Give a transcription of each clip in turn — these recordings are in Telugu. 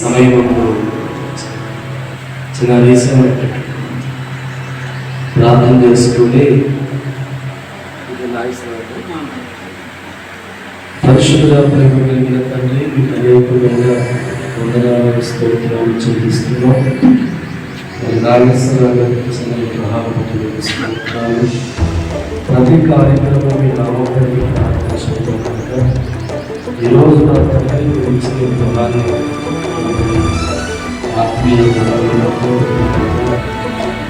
సమయం చిన్న రీసెంట్ ప్రార్థన చేసుకుని పరిశుద్ధ ప్రేమ కలిగిన తండ్రి మీకు అనేకమైన వందనాలు స్తోత్రాలు చెల్లిస్తున్నాం. మరి నాగేశ్వరరావు ప్రతి కార్యక్రమం మీ నామకరికి ప్రార్థించడం ఈరోజు నా తండ్రి గురించి ప్రధాన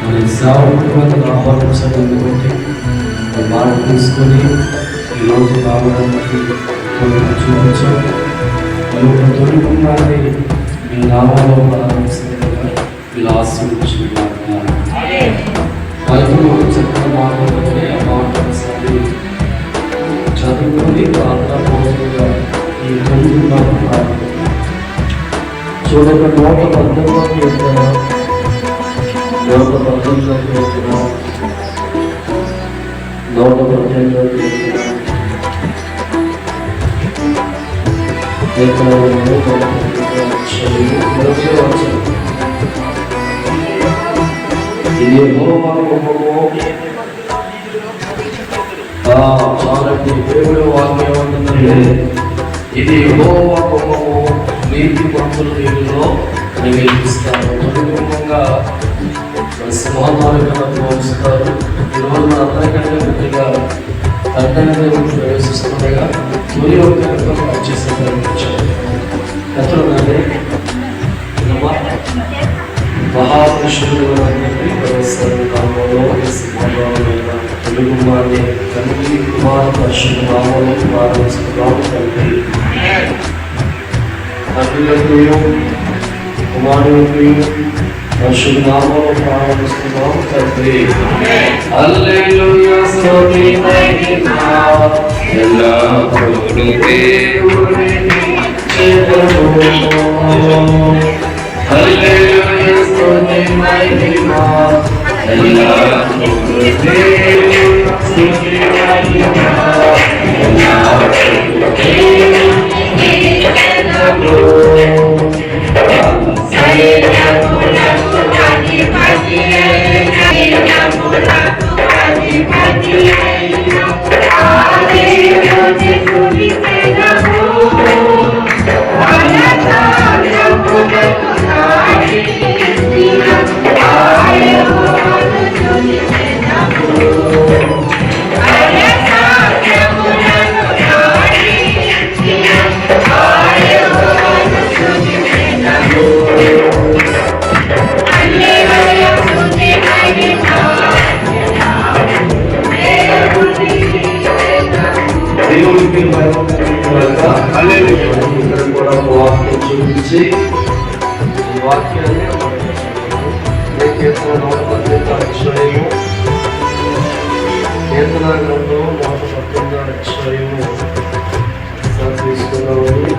మరి సేవకులను ఆహ్వానించడం బట్టి మాట తీసుకొని ఈరోజు రావడానికి చూపించాం ఈ యొక్క తొలిగుండాన్ని మీ నామంలో ప్రారంభిస్తుండగా ఇలా ఆశీర్వదించిన బైబిల్ చెప్పిన మాటలనే ఆ చదువుకొని ప్రార్థనపూర్వకంగా ఈ తొలిగుండాన్ని చూడక నోట బద్ధంలోకి ఇది యెహోవా కోపము. ఆ, చాలండి దేవుడు వాక్యం ఉంటుందండి ఇది యెహోవా కోపము నీతి భక్తుల వీరిలో నివేదిస్తారు కుటుంబంగా సింహాలను పోలుస్తారు ఈరోజు మన అందరికంటే ముఖ్యంగా తండ్రి దేవుడు ప్రవేశిస్తుండగా తొలి ఒక చేసే ప్రయత్నించారు ఎక్కడ మహాపురుషులు అందరినీ ప్రవేశిస్తారు నామంలో సింహాలైన తెలుగు వారిని తండ్రి కుమార పరిశుద్ధ నామంలో ప్రారంభిస్తున్నాము తండ్రి తండ్రి కుమారుడు పరిశుద్ధ నామంలో ప్రారంభిస్తున్నాము తండ్రి హల్లెలూయా స్తుతి మహిమ ఎల్లప్పుడూ దేవునికి చేతులు హల్లెలూయా స్తుతి మహిమ ఎల్లప్పుడూ దేవునికి స్తుతి మహిమ ఎల్లప్పుడూ దేవునికి మహిమ కలుగుగాక. ఇక్కడ కూడా ఒక చూపించి ఈ వాక్యాన్ని ఏ కీర్తన కీర్తన గ్రంథం నూట పద్దెనిమిది అక్షరము తీసుకున్నామని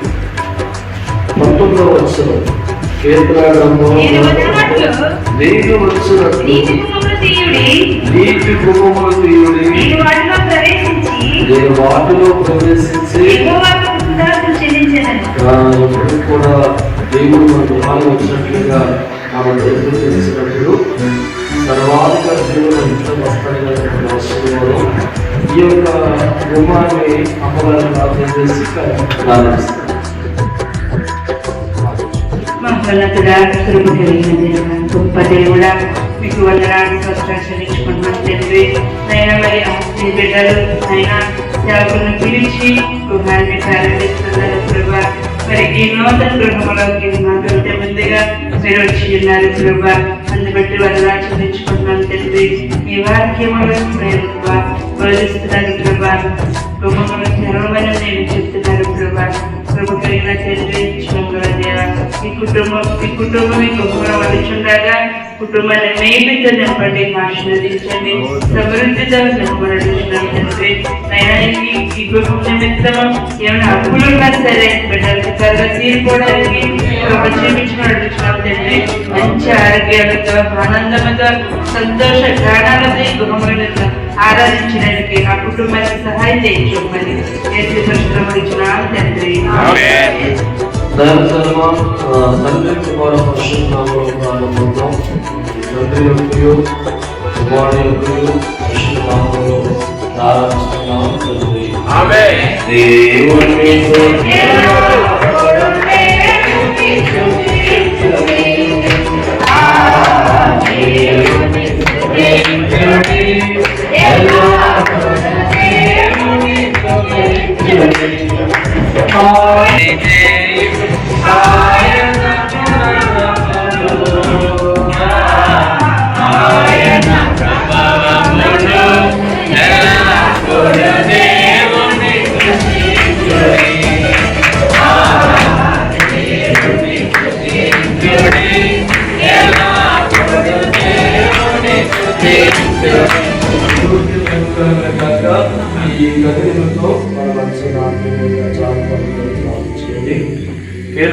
పంతొమ్మిదో వచ్చిన వచ్చినట్లు నీకు వచ్చినట్లు నీటి కుటుంబములు తీయుడి. నేను వాటిలో ప్రవేశించి ఎప్పుడు కూడా దేవుడు మన గృహాలు వచ్చినట్లుగా మనం దేవుడు తెలిసినప్పుడు సర్వాధిక దేవుడు ఇంట్లో వస్తాడని అవసరం ఈ యొక్క గుమ్మాన్ని అమ్మగారు ప్రార్థన చేసి ప్రారంభిస్తారు మహోన్నతుడా, కృప కలిగిన దేవా, గొప్ప దేవుడా మీకు వందనాలు స్వస్థాలు తండ్రి. నైనా మరి ఆస్తి బిడ్డలు అయినా సేవకులను పిలిచి గృహాన్ని ప్రారంభిస్తున్నారు ప్రభా. మరి ఈ నూతన గృహంలోకి మాకంటే ముందుగా మీరు వచ్చి ఉన్నారు ప్రభా. అందుబట్టి వందనాలు చూపించుకున్నాను తండ్రి. ఈ వాక్యములు ప్రభా బోధిస్తున్నారు ప్రభా. గృహములు తెరవమని నేను చెప్తున్నారు ప్రభా. కృప కలిగిన తండ్రి మీ దేవ ఈ కుటుంబం మీ కుటుంబం ఈ గృహంలో కుటుంబాన్ని మేపితో నింపండి ఆశీర్వదించండి సమృద్ధితో నింపబడుతున్నాం తండ్రి నైనా ఈ కుటుంబం నిమిత్తం ఏమైనా అప్పులు ఉన్నా సరే బిడ్డలకి త్వరగా తీరిపోవడానికి ప్రభు తండ్రి మంచి ఆరోగ్యాలతో ఆనందంతో సంతోష గానాలతో ఈ గృహంలో ఆరాధించడానికి ఆ కుటుంబానికి సహాయం చేయించుకోమని ఏసు పరిశ్రమ తండ్రి. దయచేసి తండ్రి కుమార పరిశుద్ధనామలో ప్రారంభంలో తండ్రి యొక్క కుమారుని యొక్క పరిశుద్ధనామలో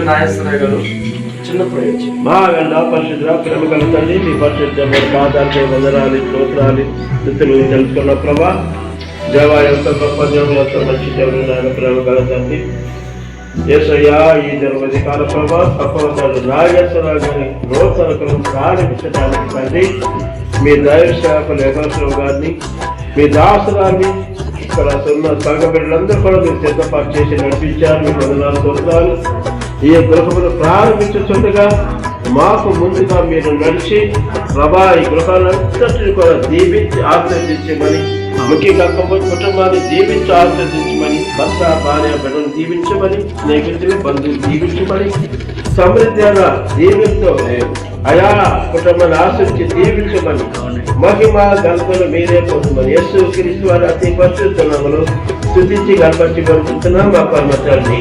నాగేశ్వరరావు గారు చిన్నప్పుడు ఏడ్చి ప్రేమ మీ పరిశుద్ధ పాదాలపై వందనాలి స్తోత్రాలు స్థితులు తెలుసుకున్న ప్రభా దేవ యొక్క గొప్ప మంచి నాయన ప్రేమ గల ఏసయ్యా ఈ జన్మధికార ప్రభా తప్పవతాడు నాగేశ్వరరావు గారి నూతనకులను ప్రారంభించడానికి తండ్రి మీ దైవ శాఖ యగోత్సవం గారిని మీ దాసురాన్ని ఇక్కడ ఉన్న సంఘ బిడ్డలందరూ కూడా మీరు సిద్ధపాటు చేసి నడిపించారు. మీ వందనాలు స్తోత్రాలు. ఈ గృహమును ప్రారంభించుతుండగా మాకు ముందుగా మీరు నడిచి ప్రభా ఈ గృహాలంతటిని కూడా దీవించి ఆశ్రదించమని ముఖ్యంగా కుటుంబాన్ని దీవించి ఆశ్రదించమని భర్త భార్య బిడ్డను దీవించమని స్నేహితులు బంధువులు దీవించమని సమృద్ధిగా దీవితో అయా కుటుంబాన్ని ఆశ్రయించి దీవించమని మహిమ గంతులు మీరే పొందమని యేసు క్రీస్తు వారి అతి పరిశుద్ధములు స్థుతించి గణపతి పంపుతున్నాం మా పరమచారిని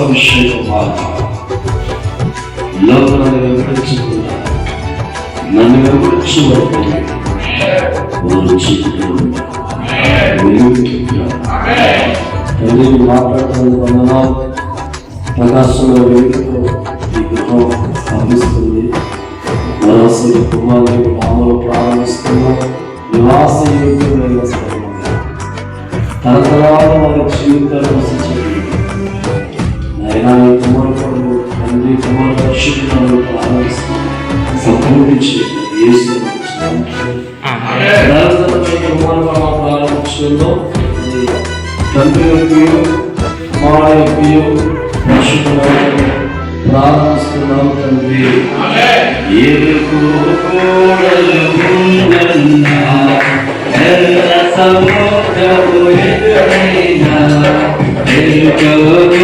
అభిషేకం లోకాన్ని వెంబడించకుండా నన్ను వెంబడించు వరకు మాట్లాడుతున్న వందనాలు ప్రకాశంలో వెలుగుతో ఈ గృహం అందిస్తుంది మరోసారి కుమారుని మామూలు ప్రారంభిస్తున్నాం నివాస యోగ్యమైన స్థలం వారి జీవితాలు వసించండి నాయనా కుమారుడు తండ్రి కుమారు పరిశుద్ధులను ప్రారంభిస్తూ ప్రారంభించడంలో తండ్రి యొక్క కుమారు యొక్క పరిశుద్ధులను ప్రారంభిస్తున్నాం తండ్రి ఏ ఎదురైనా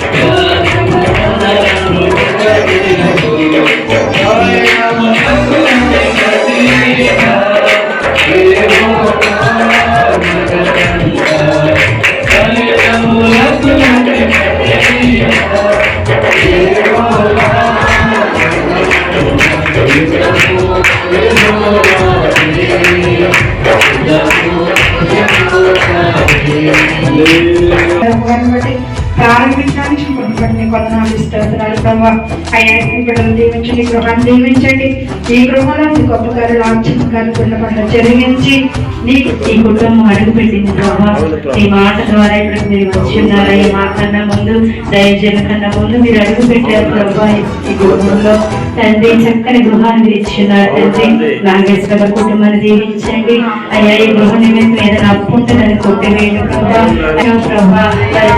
Everybody. ప్రారంభించడానికి మీకు వందనాలు ఇస్తారు ప్రభావ అయ్యా ఈ బిడ్డలు దీవించండి గృహాన్ని దీవించండి. ఈ గృహంలో మీ గొప్ప గారు లాంఛన గారు కార్యక్రమం పట్ల జరిగించి నీకు ఈ కుటుంబం అడుగు పెట్టింది ప్రభావ ఈ మాట ద్వారా ఇప్పుడు మీరు వచ్చిన్నారు ఈ మా కన్నా ముందు దయజన కన్నా ముందు మీరు అడుగు పెట్టారు ప్రభావ ఈ కుటుంబంలో తండ్రి చక్కని గృహాన్ని మీరు తండ్రి. నాగేశ్వర కుటుంబాన్ని దీవించండి. అయ్యా ఈ గృహ నిమిత్తం ఏదైనా అప్పు ఉంటుందని కొట్టివేయండి ప్రభావ ప్రభావ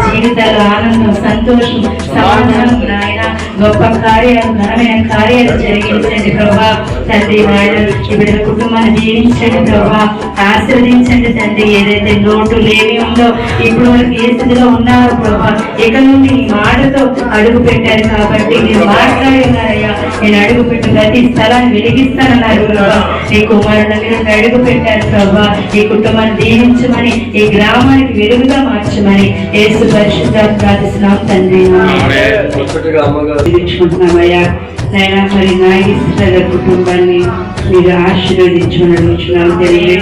జీవితాలు ఆనందం సంతోషం సమాధానం. నాయన. గొప్ప కార్యాలు ఘనమైన కార్యాలు జరిగించండి ప్రభా. తండ్రి నాయన ఇప్పుడు కుటుంబాన్ని దీవించండి ప్రభా. ఆశీర్వదించండి తండ్రి. ఏదైతే లోటు లేమి ఉందో ఇప్పుడు వరకు ఏ స్థితిలో ఉన్నారో ప్రభా ఇక నుండి ఈ మాటతో అడుగు పెట్టారు కాబట్టి మీరు మాట్లాడి ఉన్నారయ్యా. నేను అడుగు పెట్టు ప్రతి స్థలాన్ని వెలిగిస్తానన్నారు ప్రభా. ఈ కుమారుడు మీరు అడుగు పెట్టారు ప్రభా. ఈ కుటుంబాన్ని దీవించమని ఈ గ్రామానికి వెలుగుగా మార్చమని. యేసు పరిశుద్ధ ప్రార్థిస్తున్నాం తండ్రి. అమ్మగారు దీవించుకుంటున్నామయ్యా నైనా మరి నాగేశ్వర కుటుంబాన్ని మీరు ఆశీర్వదించమని అడుగుతున్నాం తండ్రి.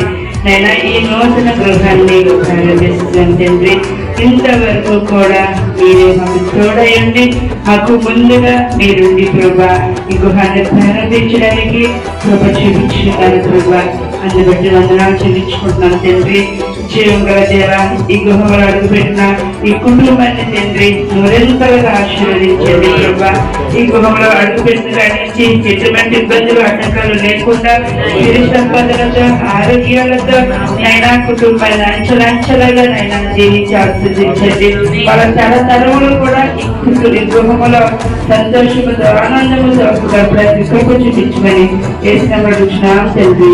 నైనా ఈ నూతన గృహాన్ని ప్రారంభిస్తున్నాం తండ్రి. ఇంతవరకు కూడా మీరు మాకు తోడయండి. మాకు ముందుగా మీరుండి ప్రభా ఈ గృహాన్ని ప్రారంభించడానికి కృప చూపించుకున్నారు ప్రభా అందుబట్టి వందనాలు చెల్లించుకుంటున్నాం తండ్రి. గల దేవ ఈ గృహంలో అడుగుపెట్టిన ఈ కుటుంబాన్ని తండ్రి నిరంతరంగా ఆశీర్వదించండి ప్రభా. ఈ గృహంలో అడుగుపెట్టిన కాడి నుంచి ఎటువంటి ఇబ్బందులు ఆటంకాలు లేకుండా సిరి సంపదలతో ఆరోగ్యాలతో నైనా కుటుంబాన్ని అంచలంచలుగా నైనా జీవించి ఆశీర్వదించండి. వాళ్ళ తరతరములు కూడా ఈ గృహంలో సంతోషముతో ఆనందముతో ప్రతి కృప చూపించమని తండ్రి.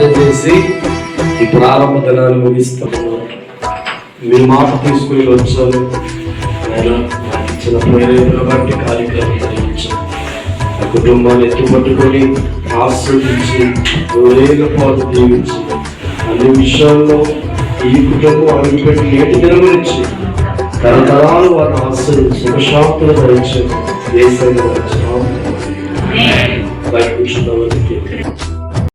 ప్రార్థన చేసి ఈ ప్రారంభ దినాలు ముగిస్తున్నాను మీ మాట తీసుకుని వచ్చాను ఆయన ఇచ్చిన ప్రేరణ బట్టి కార్యక్రమం జరిగించాను ఆ కుటుంబాన్ని ఎత్తుపట్టుకొని ఆశ్రయించి వేగపాటు దీవించి అన్ని విషయాల్లో ఈ కుటుంబం అడుగుపెట్టి నేటి నుంచి తరతరాలు వారిని ఆశ్రయించి సుఖశాంతులు ధరించి దేశంలో వచ్చిన బయట కూర్చున్న వారికి